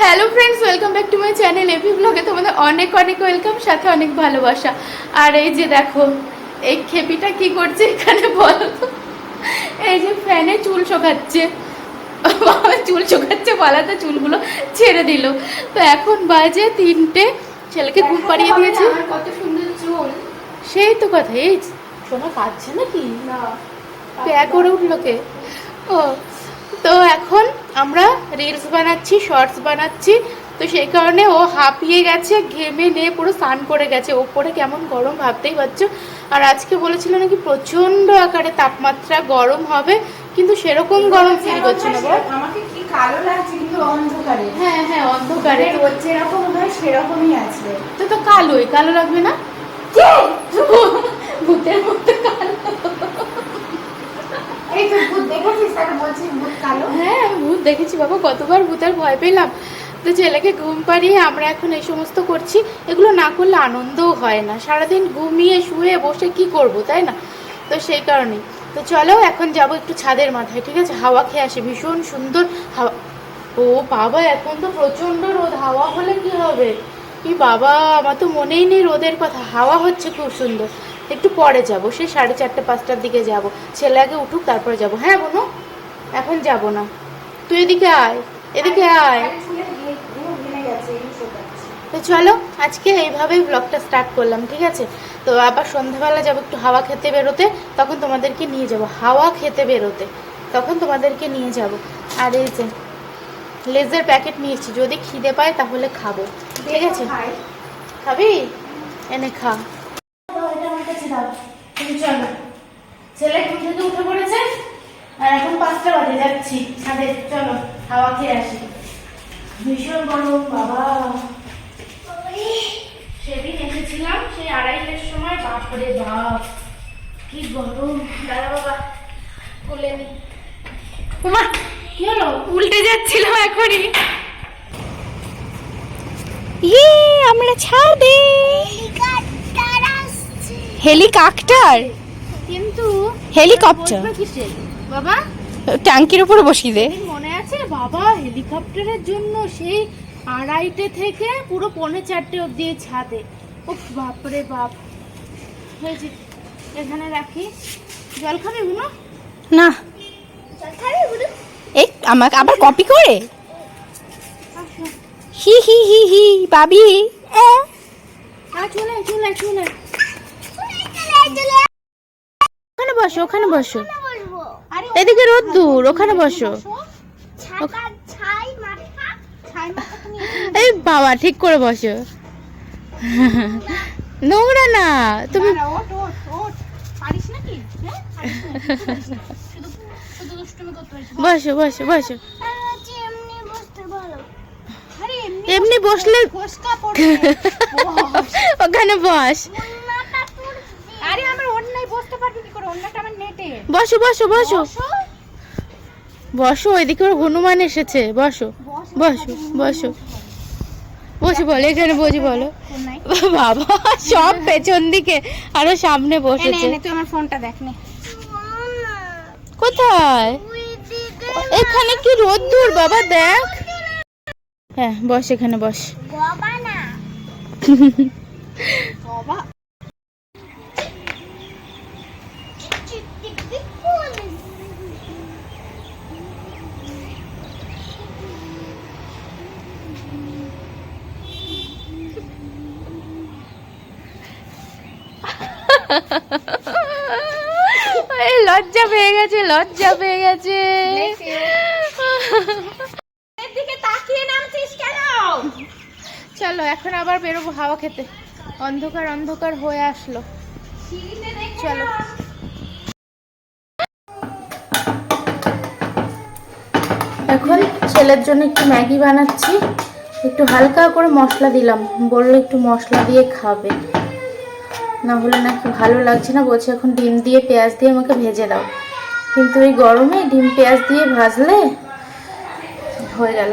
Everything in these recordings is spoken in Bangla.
Hello friends welcome back to my channel AP ব্লগে তোমাদের অনেক অনেক ওয়েলকাম সাথে অনেক ভালোবাসা। আর এই যে দেখো, এই খেপিটা কি করছে এখানে বলো? এই যে ফ্যানে চুল শোকাচ্ছে। চুল শোকাচ্ছে বলাতে চুলগুলো ছেড়ে দিল। তো এখন বাজে তিনটে ছেলেকে ঘুম পাড়িয়ে দিয়েছে? কত সুন্দর চুল। সেই তো কথা এই সোনা কাঁদছে নাকি? না প্যা করে উঠল কে? ও তো এখন আমরা রিলস বানাচ্ছি শর্টস বানাচ্ছি তো সেই কারণে ও হাঁপিয়ে গেছে ঘেমে নিয়ে পুরো স্নান করে গেছে। ওপরে কেমন গরম ভাবতেই পারছ? আর আজকে বলেছিল নাকি প্রচণ্ড আকারে তাপমাত্রা গরম হবে কিন্তু সেরকম গরম ফিল করছে না বল। কালো লাগছে কিন্তু অন্ধকারে। হ্যাঁ হ্যাঁ অন্ধকারে। যেরকম হয় সেরকমই আছে। তো তো কালোই কালো লাগবে না? ভূতের মধ্যে কালো। এই তো ভূত দেখেছিস? তাকে বলছিস ভূত কালো? হ্যাঁ ভূত দেখেছি বাবা কতবার ভূতের ভয় পেলাম। তো ছেলেকে ঘুম পাড়িয়ে আমরা এখন এই সমস্ত করছি। এগুলো না করলে আনন্দও হয় না। সারাদিন ঘুমিয়ে শুয়ে বসে কি করব তাই না? তো সেই কারণেই। তো চলো, এখন যাব একটু ছাদের মাথায়, ঠিক আছে? হাওয়া খেয়ে আসে, ভীষণ সুন্দর হাওয়া। ও বাবা, এখন তো প্রচণ্ড রোদ, হাওয়া হলে কি হবে? কি বাবা, আমার তো মনেই নেই রোদের কথা, হাওয়া হচ্ছে খুব সুন্দর। একটু পরে যাব, সে সাড়ে চারটে, পাঁচটার দিকে যাব। ছেলে আগে উঠুক, তারপরে যাব। হ্যাঁ বোনো? এখন যাব না। তুই এদিকে আয় এদিকে আয় আর চুলে ঘে- ঘুম ভেঙে গেছে এই শোকাচ্ছে তো চলো আজকে এইভাবেই ব্লগটা স্টার্ট করলাম ঠিক আছে? তো আবার সন্ধ্যাবেলা যাব একটু হাওয়া খেতে বেরোতে তখন তোমাদেরকে নিয়ে যাব। হাওয়া খেতে বেরোতে তখন তোমাদেরকে নিয়ে যাব। আর এই যে লেজের প্যাকেট নিয়েছি যদি খিদে পায় তাহলে খাব ঠিক আছে? খাবি? এনে খা। চলো। ছেলে ঘুম থেকে উঠে পড়েছে আর এখন পাঁচটা বাজে যাচ্ছি ছাদে। চলো হাওয়া খেয়ে আসি। ভীষণ গরম বাবা সেদিন এসেছিলাম সেই আড়াইটের সময় বাপরে বাপ কি গরম। দাদা বাবা বলে নি। উমা কি হলো? উল্টে যাচ্ছিলাম এখনই। ইয়ে আমরা ছাদে হেলিকপ্টার কিন্তু হেলিকপ্টার। বাবা? ট্যাঙ্কির উপরে বসিয়ে দে। মনে আছে? বাবা হেলিকপ্টারের জন্য সেই আড়াইটে থেকে পুরো পৌনে চারটে অব্দি ছাদে। ও বাপরে বাপ। হয়েছে এখানে রাখি। জল খাবে গুলো না। এই আমাকে আবার কপি করে? হি হি হি হি পাবি। চলে ওখানে বসো ওখানে বসো। এদিকে রোদ দূর ওখানে বসো। এই বাবা ঠিক করে বসো। নোংরা না তুমি হ্যাঁ বসো। বসো বসো এমনি বসলে। ওখানে বস। আরে আমার অন্যায় বসতে পারবি কি করে? অন্যটা আমার নেটে। বসো বসো বসো। বসো। বসো ওইদিকে ওর হনুমান এসেছে। বসো বসো। বসো। বসে বলো এখানে বসি বলো। বাবা সব পেছন দিকে আরও সামনে বসেছে। এনে তুই আমার ফোনটা দেখ নে। কোথায়? এখানে কি রোদ্দুর বাবা দেখ। হ্যাঁ বস এখানে বস। বাবা এই লজ্জা পেয়ে গেছে লজ্জা পেয়ে গেছে। দিকে তাকিয়ে নামছিস কেন? চলো এখন আবার বেরোবো হাওয়া খেতে। অন্ধকার অন্ধকার হয়ে আসলো। চলো। এখন ছেলের জন্য একটু ম্যাগি বানাচ্ছি। একটু হালকা করে মশলা দিলাম। বলল একটু মশলা দিয়ে খাবে। না হলে নাকি ভালো লাগছে না। বলছে এখন ডিম দিয়ে পেঁয়াজ দিয়ে আমাকে ভেজে দাও। কিন্তু এই গরমে ডিম পেঁয়াজ দিয়ে ভাজলে হয়ে গেল।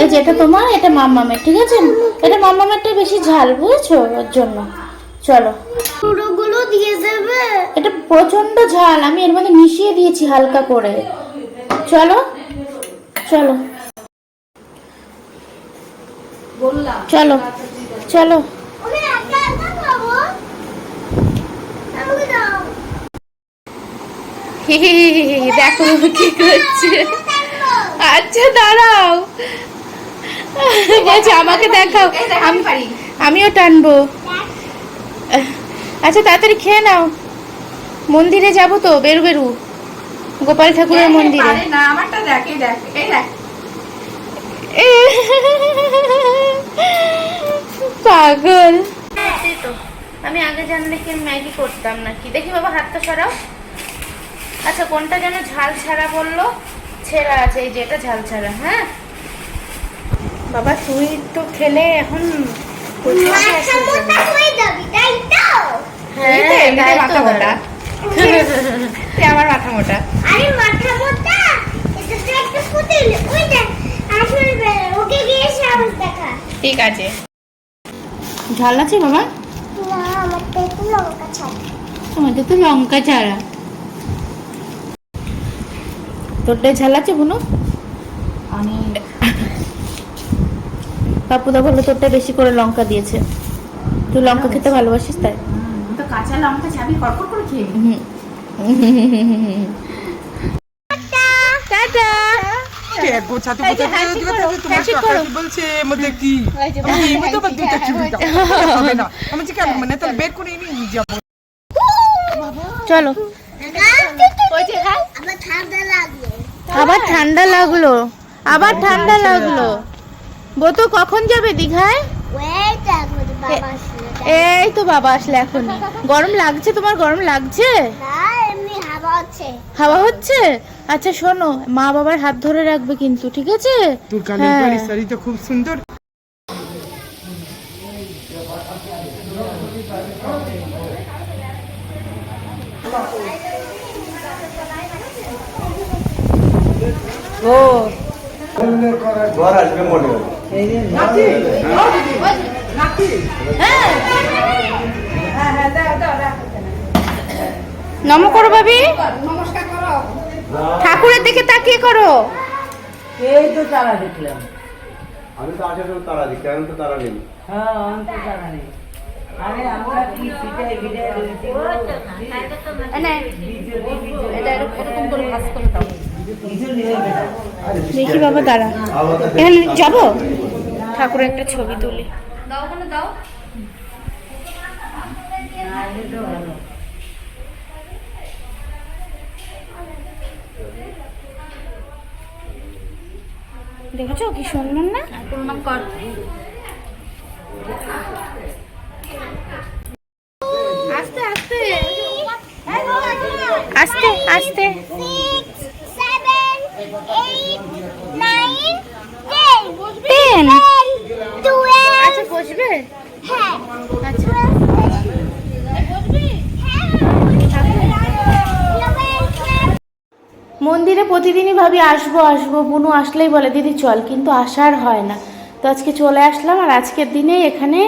এই যে এটা তোমার এটা মাম্মামের ঠিক আছে? এটা মাম্মামেরটা বেশি ঝাল বুঝেছ? ওর জন্য। চলো। পুরোগুলো দিয়ে দেবে। এটা প্রচণ্ড ঝাল আমি এর মধ্যে মিশিয়ে দিয়েছি হালকা করে। চলো চলো। বললাম। চলো। চলো। দেখো কি করছে। আচ্ছা দাঁড়াও। বলছে আমাকে দেখাও। আমি আমিও টানবো। আচ্ছা তাড়াতাড়ি খেয়ে নাও। মন্দিরে যাব তো বেরু বেরু। গোপাল ঠাকুরের মন্দিরে। আমারটা দেখ দেখ এই দেখ। পাগল। তো আমি আগে জানলে কি ম্যাগি করতাম নাকি? দেখি বাবা হাতটা সরাও। আচ্ছা কোনটা যেন ঝাল ছাড়া বলল? ছেঁড়া আছে এই যেটা ঝাল ছাড়া হ্যাঁ? বাবা তুই তো খেলে এখন মোটা হয়ে। আমার মাথা মোটা। আরে মাথা মোটা? এটা তো একটা পুতুল। ওই দেখ ওকে গিয়ে সাহস দেখা। ঠিক আছে। ঝাল আছে বাবা? না তো লঙ্কা ছাড়। তোমাদের তো লঙ্কা ছাড়া। তোরটাই ঝাল আছে বুনো? আমি পাপুদা বলল তোরটা বেশি করে লঙ্কা দিয়েছে। তুই লঙ্কা খেতে ভালোবাসিস তাই? তো কাঁচা লঙ্কা চাবি কড়কড় করে খেয়ে হুম। টাটা। গোছাতে গোছাতে তোমার বলছে এর মধ্যে কি? আমি এই আবার দুইটা দাও হবে না। আমি বলছি কেন? মানে তাহলে বের করে নিয়ে যাব। চলো। ঠান্ডা লাগল। আবার ঠান্ডা লাগল আবার ঠান্ডা লাগল। বোতো কখন যাবে দীঘায়? এই তো বাবা আসলে এখন গরম লাগছে? তোমার গরম লাগছে? হাওয়া হচ্ছে? আচ্ছা শোনো মা বাবার হাত ধরে রাখবে কিন্তু ঠিক আছে? তোর কানের হ্যাঁ। শাড়ি তো খুব সুন্দর। ঘর আসবে মনে হয়। নম করো ভাবি। নমস্কার করো। ঠাকুরের দিকে তাকিয়ে করো। এই তো তারা দেখলাম। আমি তো আঠেরো তারা দিই কেন তো তারা নেই। হ্যাঁ আমি তো তারা নেই। আরে আমরা কি দেখি বাবা দাঁড়া। এখানে যাব? ঠাকুরের একটা ছবি তুলি। দেখেছ? কি সুন্দর না? প্রণাম কর। আস্তে আস্তে। আস্তে আচ্ছা বসবে? হ্যাঁ। আচ্ছা। মন্দিরে প্রতিদিনই ভাবি, আসব আসব। বুনু আসলেই বলে, দিদি, চল। কিন্তু আসার হয় না। তো আজকে চলে আসলাম আর আজকের দিনে এখানে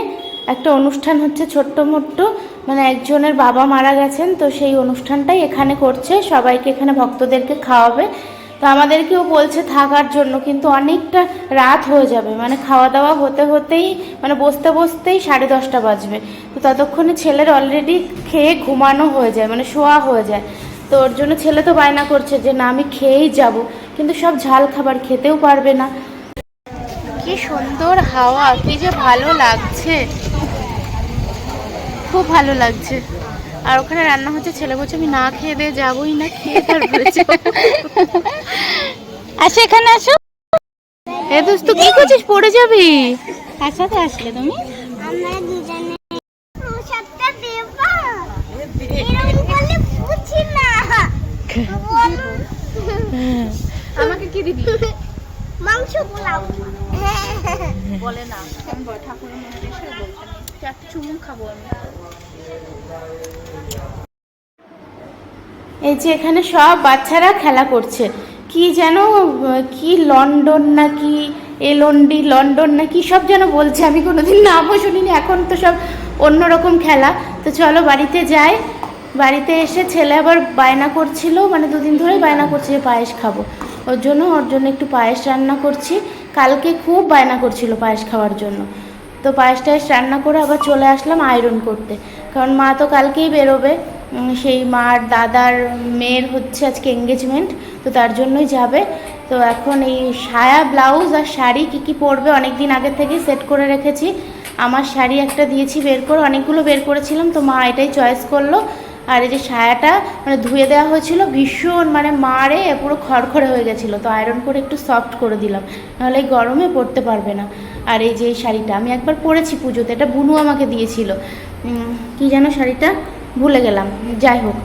একটা অনুষ্ঠান হচ্ছে ছোট্ট মোট্ট। মানে একজনের বাবা মারা গেছেন, তো সেই অনুষ্ঠানটাই এখানে করছে। সবাইকে এখানে ভক্তদেরকে খাওয়াবে। তো আমাদেরকেও বলছে থাকার জন্য, কিন্তু অনেকটা রাত হয়ে যাবে। মানে খাওয়া দাওয়া হতে হতেই মানে বসতে বসতেই সাড়ে দশটা বাজবে। তো ততক্ষণে ছেলের অলরেডি খেয়ে ঘুমানো হয়ে যায় মানে শোয়া হয়ে যায়। তো ওর জন্য ছেলে তো বায়না করছে যে না আমি খেয়েই যাব। কিন্তু সব ঝাল খাবার খেতেও পারবে না। কি সুন্দর হাওয়া কি যে ভালো লাগছে। খুব ভালো লাগছে। আর ওখানে রান্না হচ্ছে ছেলে বলছে আমি না খেয়ে দিয়ে যাবোই না খেয়ে তারপরে যাব। আসো এখানে আসো। এ দোস্ত কি করছিস? পড়ে যাবি? কার সাথে আসলে তুমি আমরা দুজনে সবটা দেবা এরকম বলে বুঝি না বলো আমাকে কি দিবি? মাংস পোলাও। বলে না। আমি বড় ঠাকুরের মন্দিরে এসে বলতাম চারটে চুমুক খাব আমি। এই যে এখানে সব বাচ্চারা খেলা করছে। কি যেন কি লন্ডন না কি এলন্ডি লন্ডন না কি সব যেন বলছে। আমি কোনোদিন নামও শুনিনি এখন তো সব অন্যরকম খেলা। তো চলো বাড়িতে যাই। বাড়িতে এসে ছেলে আবার বায়না করছিল মানে দুদিন ধরেই বায়না করছে যে পায়েস খাব। ওর জন্য ওর জন্য একটু পায়েস রান্না করছি। কালকে খুব বায়না করছিল পায়েস খাওয়ার জন্য। তো পায়েস টায়েস রান্না করে আবার চলে আসলাম আয়রন করতে। কারণ মা তো কালকেই বেরোবে। সেই মার দাদার মেয়ের হচ্ছে আজকে এঙ্গেজমেন্ট তো তার জন্যই যাবে। তো এখন এই সায়া ব্লাউজ আর শাড়ি কী কী পরবে অনেক দিন আগে থেকেই সেট করে রেখেছি। আমার শাড়ি একটা দিয়েছি বের করে, অনেকগুলো বের করেছিলাম, তো মা এটাই চয়েস করল। আর এই যে সায়াটা মানে ধুয়ে দেওয়া হয়েছিল, ভীষণ মানে মারে, পুরো খড়খড়ে হয়ে গেছিল। তো আয়রন করে একটু সফট করে দিলাম, নাহলে এই গরমে পরতে পারবে না। আর এই যে এই শাড়িটা, আমি একবার পরেছি পুজোতে, এটা বুনু আমাকে দিয়েছিল। কি যেন শাড়িটা? ভুলে গেলাম, যাই হোক।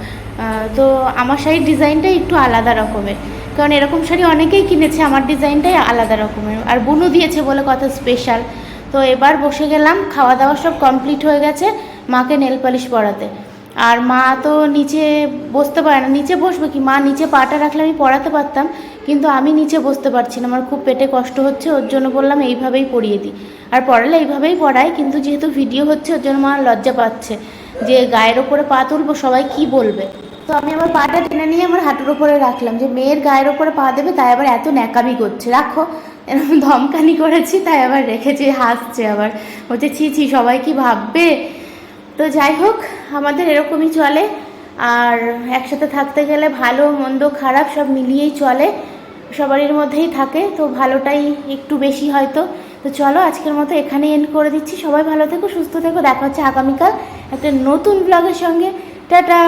তো আমার শাড়ির ডিজাইনটাই একটু আলাদা রকমের। কারণ এরকম শাড়ি অনেকেই কিনেছে, আমার ডিজাইনটাই আলাদা রকমের। আর বুনু দিয়েছে বলে কথা স্পেশাল তো এবার বসে গেলাম, খাওয়া দাওয়া সব কমপ্লিট হয়ে গেছে, মাকে নেল পালিশ পরাতে। আর মা তো নিচে বসতে পারে না। নিচে বসবে কি? মা নিচে পাটা রাখলে আমি পড়াতে পারতাম, কিন্তু আমি নিচে বসতে পারছি না। আমার খুব পেটে কষ্ট হচ্ছে, ওর জন্য বললাম এইভাবেই পড়িয়ে দিই। আর পড়ালে এইভাবেই পড়াই কিন্তু যেহেতু ভিডিও হচ্ছে, ওর জন্য মা লজ্জা পাচ্ছে যে গায়ের ওপরে পা তুলবো, সবাই কি বলবে? তো আমি আমার পাটা টেনে নিয়ে আমার হাঁটুর ওপরে রাখলাম যে মেয়ের গায়ের ওপরে পা দেবে, তাই আবার এত ন্যাকামি করছে। রাখো, এরকম ধমকানি করেছি, তাই আবার রেখেছি, হাসছে আবার। বলছে, ছি ছি, সবাই কি ভাববে? তো যাই হোক, আমাদের এরকমই চলে। আর একসাথে থাকতে গেলে ভালো, মন্দ, খারাপ সব মিলিয়েই চলে। সবারই মধ্যেই থাকে, তো ভালোটাই একটু বেশি হয়তো। তো চলো, আজকের মতো এখানে এন্ড করে দিচ্ছি। সবাই ভালো থেকো, সুস্থ থেকো। দেখা হচ্ছে আগামীকাল একটা নতুন ব্লগের সঙ্গে। টাটা!